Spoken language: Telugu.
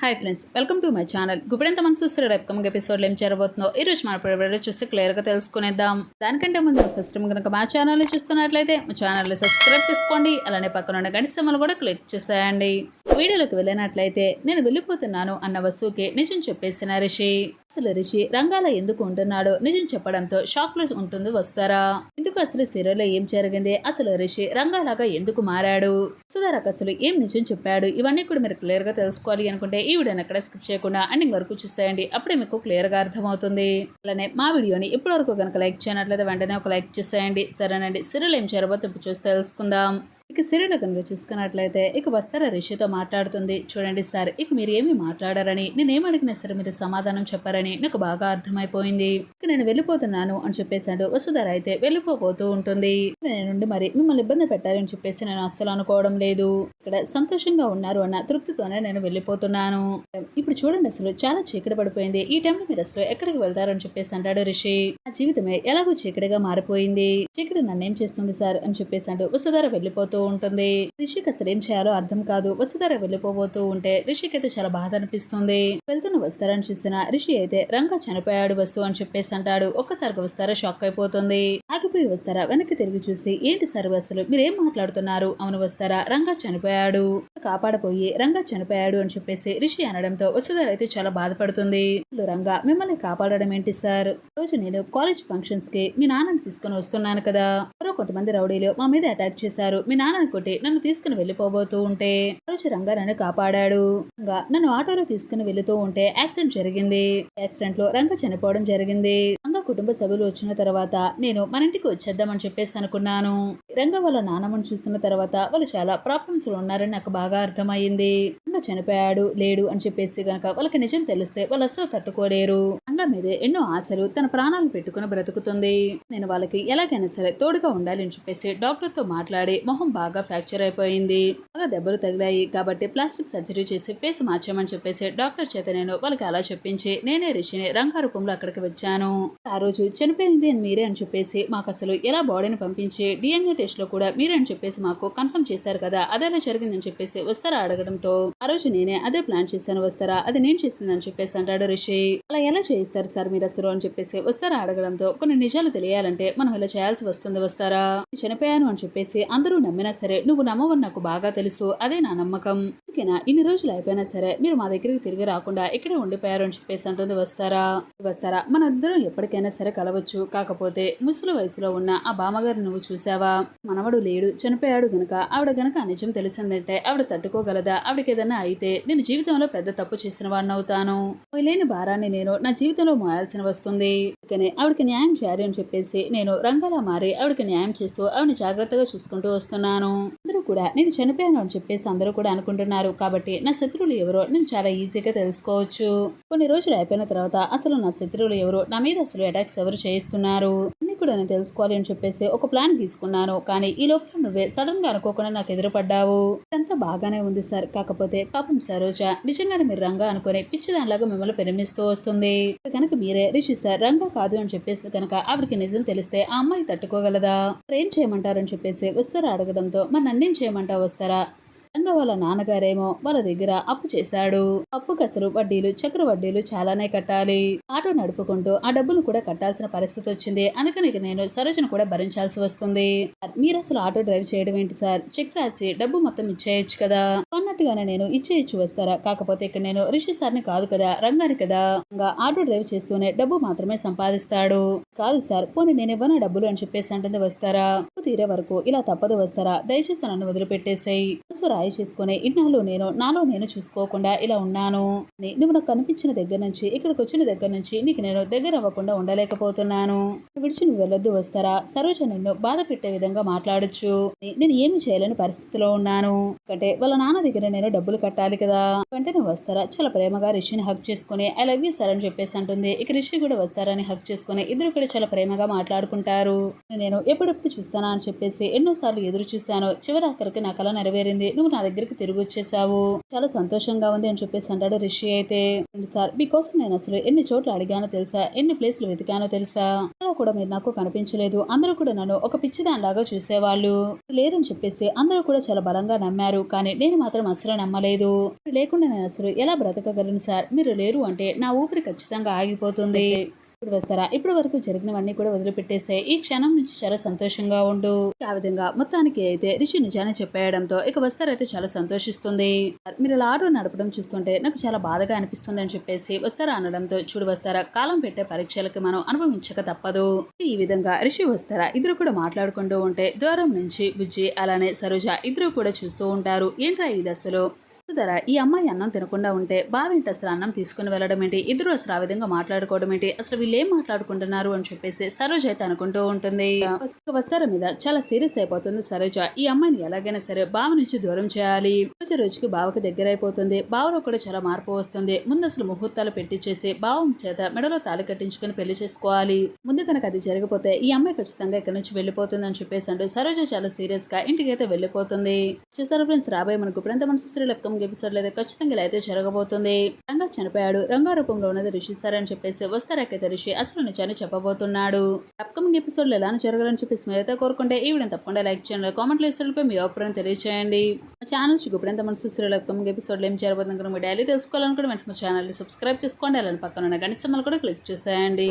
Hi friends welcome to my channel Guppedantha మనం చూస్తున్న అప్కమింగ్ ఎపిసోడ్లో ఏం జరబోతుందో ఈ రోజు మన ప్రిపేర్ చూస్తే క్లియర్గా తెలుసుకునేద్దాం. దానికంటే ముందు ఫస్ట్ టైం కనుక మా ఛానల్ని చూస్తున్నట్లయితే మా ఛానల్ని సబ్స్క్రైబ్ చేసుకోండి. అలానే పక్కన ఉన్న గంట సింబల్ కూడా క్లిక్ చేసేయండి. వీడియోలోకి వెళ్ళినట్లయితే నేను వెళ్ళిపోతున్నాను అన్న వస్తువుకి నిజం చెప్పేసిన రిషి. అసలు రిషి రంగాల ఎందుకు ఉంటున్నాడో నిజం చెప్పడంతో షాక్లో ఉంటుంది వస్తారా? ఎందుకు అసలు సీరియల్లో ఏం జరిగింది? అసలు రిషి రంగాలాగా ఎందుకు మారాడు? సుధారకు అసలు ఏం నిజం చెప్పాడు? ఇవన్నీ కూడా మీరు క్లియర్గా తెలుసుకోవాలి అనుకుంటే ఈ వీడియోని ఎక్కడ స్కిప్ చేయకుండా అన్ని వరకు చూసేయండి. అప్పుడే మీకు క్లియర్గా అర్థమవుతుంది. అలానే మా వీడియోని ఇప్పటివరకు కనుక లైక్ చేయనట్లయితే వెంటనే ఒక లైక్ చేసేయండి. సరేనండి. సీరియల్ ఏం జరగబోతుందో ఇప్పుడు చూసి తెలుసుకుందాం. ఇక సిరిన కనుక చూసుకున్నట్లయితే ఇక వస్తారా రిషితో మాట్లాడుతుంది. చూడండి సార్ ఇక మీరు ఏమి మాట్లాడారని నేనేం అడిగినా సరే మీరు సమాధానం చెప్పారని నాకు బాగా అర్థమైపోయింది. ఇక నేను వెళ్ళిపోతున్నాను అని చెప్పేసాడు వసుధర అయితే వెళ్ళిపోతూ ఉంటుంది. నేను మరి మిమ్మల్ని ఇబ్బంది పెట్టాలని చెప్పేసి నేను అస్సలు అనుకోవడం లేదు. ఇక్కడ సంతోషంగా ఉన్నారు అన్న తృప్తితోనే నేను వెళ్ళిపోతున్నాను. ఇప్పుడు చూడండి అసలు చాలా చీకటి పడిపోయింది. ఈ టైంలో మీరు అసలు ఎక్కడికి వెళ్తారని చెప్పేసి అంటాడు రిషి. నా జీవితమే ఎలాగో చీకటిగా మారిపోయింది. చీకటి నన్నేం చేస్తుంది సార్ అని చెప్పేసాడు వసుధర వెళ్ళిపోతూ ఉంటుంది. రిషికి అసలు ఏం చేయాలో అర్థం కాదు. వసుధర వెళ్ళిపోబోతూ ఉంటే రిషికి అయితే చాలా బాధ అనిపిస్తుంది. వెళ్తున్న వస్తారని చూసిన రిషి అయితే రంగా చనిపోయాడు వస్తు అని చెప్పేసి అంటాడు. ఒక్కసారిగా వస్తారా షాక్ అయిపోతుంది. ఆగిపోయి వస్తారా వెనక్కి తిరిగి చూసి ఏంటి సార్ అసలు? మీరేం మాట్లాడుతున్నారు? అవును వస్తారా రంగా చనిపోయాడు. కాపాడపోయి రంగా చనిపోయాడు అని చెప్పేసి రిషి అనడంతో వసుధర అయితే చాలా బాధపడుతుంది. రంగా మిమ్మల్ని కాపాడడం ఏంటి సార్? రోజు నేను కాలేజ్ ఫంక్షన్స్కి మీ నాన్నని తీసుకుని వస్తున్నాను కదా. మరో కొంతమంది రౌడీలు మా మీద అటాక్ చేశారు. మీ నాన్నని అనుకుంటే నన్ను తీసుకుని వెళ్ళిపోబోతూ ఉంటే రోజు రంగా నన్ను కాపాడాడు. రంగా నన్ను ఆటోలో తీసుకుని వెళుతూ ఉంటే యాక్సిడెంట్ జరిగింది. యాక్సిడెంట్లో రంగ చనిపోవడం జరిగింది. కుటుంబ సభ్యులు వచ్చిన తర్వాత నేను మన ఇంటికి వచ్చేద్దామని చెప్పేసి అనుకున్నాను. రంగ వాళ్ళ నాన్నమ్మని చూసిన తర్వాత వాళ్ళు చాలా ప్రాబ్లమ్స్లో ఉన్నారని నాకు బాగా అర్థమైంది రంగ చనిపోయాడు లేడు అని చెప్పేసి గనక వాళ్ళకి నిజం తెలిస్తే వాళ్ళు అసలు తట్టుకోలేరు. రంగ మీదే ఎన్నో ఆశలు తన ప్రాణాలు పెట్టుకుని బ్రతుకుతుంది. నేను వాళ్ళకి ఎలాగైనా సరే తోడుగా ఉండాలి అని చెప్పేసి డాక్టర్తో మాట్లాడి మొహం బాగా ఫ్రాక్చర్ అయిపోయింది. బాగా దెబ్బలు తగిలాయి కాబట్టి ప్లాస్టిక్ సర్జరీ చేసి ఫేస్ మార్చామని చెప్పేసి డాక్టర్ చేత నేను వాళ్ళకి అలా చెప్పించి నేనే రిషిని రంగా రూపంలో అక్కడికి వచ్చాను. ఆ రోజు చనిపోయింది అని మీరే అని చెప్పేసి మాకు అసలు ఎలా బాడీని పంపించి డిఎన్ఏ టెస్ట్లో కూడా మీరే అని చెప్పేసి మాకు కన్ఫర్మ్ చేశారు కదా? అదేలా జరిగిందని చెప్పేసి వస్తారా అడగడంతో? ఆ రోజు నేనే అదే ప్లాన్ చేశాను వస్తారా? అది నేను చేసిందని చెప్పేసి అంటాడు రిషి. అలా ఎలా చేయిస్తారు సార్ మీరు అసలు అని చెప్పేసి వస్తారా అడగడంతో కొన్ని నిజాలు తెలియాలంటే మనం ఇలా చేయాల్సి వస్తుంది వస్తారా? నేను చనిపోయాను అని చెప్పేసి అందరూ నమ్మినా సరే నువ్వు నమ్మవని నాకు బాగా తెలుసు. అదే నా నమ్మకం. అందుకేనా ఇన్ని రోజులు అయిపోయినా సరే మీరు మా దగ్గరికి తిరిగి రాకుండా ఇక్కడే ఉండిపోయారు అని చెప్పేసి అంటుంది వస్తారా? వస్తారా? మన ఇద్దరం ఎప్పటికైనా సరే కలవచ్చు. కాకపోతే ముసలి వయసులో ఉన్న ఆ బామ్మగారిని నువ్వు చూసావా మనవడు లేడు చనిపోయాడు గనక ఆవిడ గనక నిజం తెలిసిందంటే ఆవిడ తట్టుకోగలదా? ఆవిడకి ఏదైనా అయితే నేను జీవితంలో పెద్ద తప్పు చేసిన వాడిని అవుతాను. లేని భారాన్ని నేను నా జీవితంలో మోయాల్సిన వస్తుంది. కానీ ఆవిడకి న్యాయం చేయాలి అని చెప్పేసి నేను రంగలా మారి ఆవిడకి న్యాయం చేస్తూ ఆవిడని జాగ్రత్తగా చూసుకుంటూ వస్తున్నాను. అందరూ కూడా నేను చనిపోయాను అని చెప్పేసి అందరూ కూడా అనుకుంటున్నారు. కాబట్టి నా శత్రువులు ఎవరో నేను చాలా ఈజీగా తెలుసుకోవచ్చు. కొన్ని రోజులు అయిపోయిన తర్వాత అసలు నా శత్రువులు ఎవరో నా మీద అసలు అటాక్స్ ఎవరు చేయిస్తున్నారు? అన్ని కూడా నేను తెలుసుకోవాలి అని చెప్పేసి ఒక ప్లాన్ తీసుకున్నాను. కానీ ఈ లోపల నువ్వే సడన్గా అనుకోకుండా నాకు ఎదురుపడ్డావు. ఇదంతా బాగానే ఉంది సార్. కాకపోతే పాపం సరోజ నిజంగానే మీరు రంగా అనుకుని పిచ్చిదానిలాగా మిమ్మల్ని ప్రేమిస్తూ వస్తుంది. కనుక మీరే రిషి సార్ రంగా కాదు అని చెప్పేసి కనుక ఆవిడకి నిజం తెలిస్తే ఆ అమ్మాయి తట్టుకోగలదా? ఏం చేయమంటారని చెప్పేసి వస్తారా అడగడంతో మరి నన్నేం చేయమంటావు వస్తారా అన్న వాళ్ళ నాన్నగారేమో వాళ్ళ దగ్గర అప్పు చేశాడు. అప్పు కసరు వడ్డీలు చక్ర వడ్డీలు చాలానే కట్టాలి. ఆటో నడుపుకుంటూ ఆ డబ్బులు కూడా కట్టాల్సిన పరిస్థితి వచ్చింది. అందుకని నేను సరోజను కూడా భరించాల్సి వస్తుంది. మీరు అసలు ఆటో డ్రైవ్ చేయడం ఏంటి సార్? చెక్ రాసి డబ్బు మొత్తం ఇచ్చేయచ్చు కదా? అన్నట్టుగానే నేను ఇచ్చేయచ్చు వస్తారా? కాకపోతే ఇక్కడ నేను రిషి సార్ని కాదు కదా రంగాని కదా? ఇంకా ఆటో డ్రైవ్ చేస్తూనే డబ్బు మాత్రమే సంపాదిస్తాడు. కాదు సార్ పోనీ నేను డబ్బులు అని చెప్పేసి అంటుంది వస్తారా? తీరే వరకు ఇలా తప్పదు వస్తారా? దయచేసి నన్ను వదిలిపెట్టేసాయి. మనసు రాయి చేసుకుని ఇన్నాళ్ళు నేను నాలో నేను చూసుకోకుండా ఇలా ఉన్నాను. నువ్వు నాకు కనిపించిన దగ్గర నుంచి ఇక్కడికి వచ్చిన దగ్గర నుంచి నీకు నేను దగ్గర అవ్వకుండా ఉండలేకపోతున్నాను. విడిచి నువ్వు వెళ్ళొద్దు వస్తారా? సరోజ నిన్ను బాధ పెట్టే విధంగా మాట్లాడొచ్చు. నేను ఏమి చేయలేని పరిస్థితిలో ఉన్నాను. అంటే వాళ్ళ నాన్న దగ్గర నేను డబ్బులు కట్టాలి కదా. వెంటనే వస్తారా? చాలా ప్రేమగా రిషిని హక్ చేసుకుని ఐ లవ్ యూ సార్ అని చెప్పేసి అంటుంది. ఇక రిషి కూడా వస్తారని హక్ చేసుకుని ఇద్దరు ఇక్కడ చాలా ప్రేమగా మాట్లాడుకుంటారు. నేను ఎప్పుడెప్పుడు చూస్తానా అని చెప్పేసి ఎన్నోసార్లు ఎదురు చూశాను. చివరి ఆఖరికి నా కళ నెరవేరింది. నువ్వు నా దగ్గరికి తిరిగి వచ్చేసావు చాలా సంతోషంగా ఉంది అని చెప్పేసి అంటాడు రిషి అయితే. సార్ మీకోసం నేను అసలు ఎన్ని చోట్ల అడిగానో తెలుసా? ఎన్ని ప్లేస్లు వెతికానో తెలుసా? అలా కూడా మీరు నాకు కనిపించలేదు. అందరూ కూడా నన్ను ఒక పిచ్చిదానిలాగా చూసేవాళ్ళు. లేరని చెప్పేసి అందరూ కూడా చాలా బలంగా నమ్మారు. కానీ నేను మాత్రం అసలు నమ్మలేదు. లేకుండా నేను అసలు ఎలా బ్రతకగలను సార్? మీరు లేరు అంటే నా ఊపిరి ఖచ్చితంగా ఆగిపోతుంది. ఇప్పుడు వస్తారా? ఇప్పటి వరకు జరిగినవన్నీ కూడా వదిలిపెట్టేసే ఈ క్షణం నుంచి చాలా సంతోషంగా ఉండు. ఆ విధంగా మొత్తానికి అయితే రిషి నిజాన్ని చెప్పేయడంతో ఇక వస్తారైతే చాలా సంతోషిస్తుంది. మీరు ఇలా ఆటో నడపడం చూస్తుంటే నాకు చాలా బాధగా అనిపిస్తుంది అని చెప్పేసి వస్తారా అనడంతో చూడు వస్తారా కాలం పెట్టే పరీక్షలకి మనం అనుభవించక తప్పదు. ఈ విధంగా రిషి వస్తారా ఇద్దరు కూడా మాట్లాడుకుంటూ ఉంటే దూరం నుంచి బుజ్జి అలానే సరోజ ఇద్దరు కూడా చూస్తూ ఉంటారు. ఏంట్రా ఇది అసలు ధర ఈ అమ్మాయి అన్నం తినకుండా ఉంటే బావింటి అసలు అన్నం తీసుకుని వెళ్ళడం ఏంటి? ఇద్దరు అసలు ఆ విధంగా మాట్లాడుకోవడం ఏంటి? అసలు వీళ్ళు ఏం మాట్లాడుకుంటున్నారు అని చెప్పేసి సరోజ అయితే అనుకుంటూ ఉంటుంది. ఇక వస్తార మీద? చాలా సీరియస్ అయిపోతుంది సరోజ. ఈ అమ్మాయిని ఎలాగైనా సరే బావ నుంచి దూరం చేయాలి. రోజు రోజుకి బావకి దగ్గర అయిపోతుంది బావలో కూడా చాలా మార్పు వస్తుంది. ముందు అసలు ముహూర్తాలు పెట్టించేసి బావం చేత మెడలో తాళి కట్టించుకుని పెళ్ళి చేసుకోవాలి. ముందు కనుక అది జరిగిపోతే ఈ అమ్మాయి ఖచ్చితంగా ఇక్కడ నుంచి వెళ్ళిపోతుంది అని చెప్పేసి అంటూ సరోజ చాలా సీరియస్గా ఇంటికి అయితే వెళ్ళిపోతుంది. చూసారా ఫ్రెండ్స్ రాబోయే మనకు ఇప్పుడు ఎంత మనసు సుశ్రీ లెక్కం ఎపిసోడ్ అయితే ఖచ్చితంగా ఇలా అయితే జరగబోతుంది. రంగా చనిపోయాడు. రంగా రూపంలో ఉన్నది రిషి సార్ అని చెప్పేసి వస్తారాకైతే రిషి అసలు నిజాన్ని చెప్పబోతున్నాడు. అప్కమింగ్ ఎపిసోడ్లో ఎలా జరగాలని చెప్పేసి మీరైతే కోరుకుంటే ఈ వీడియో తప్పకుండా లైక్ చేయండి. కామెంట్ లిస్టులపై మీ అభిప్రాయం తెలియచేయండి. మా ఛానల్ చూపుడంత మన సుశ్రీ అప్కమింగ్ ఎపిసోడ్లో ఏం జరగబోతుంది కనుక మీ డైలీ తెలుసుకోవాలనుకుంటే వెంటనే మా ఛానల్ని సబ్స్క్రైబ్ చేసుకోండి. అలానే పక్కన ఉన్న గణిత కూడా క్లిక్ చేసేయండి.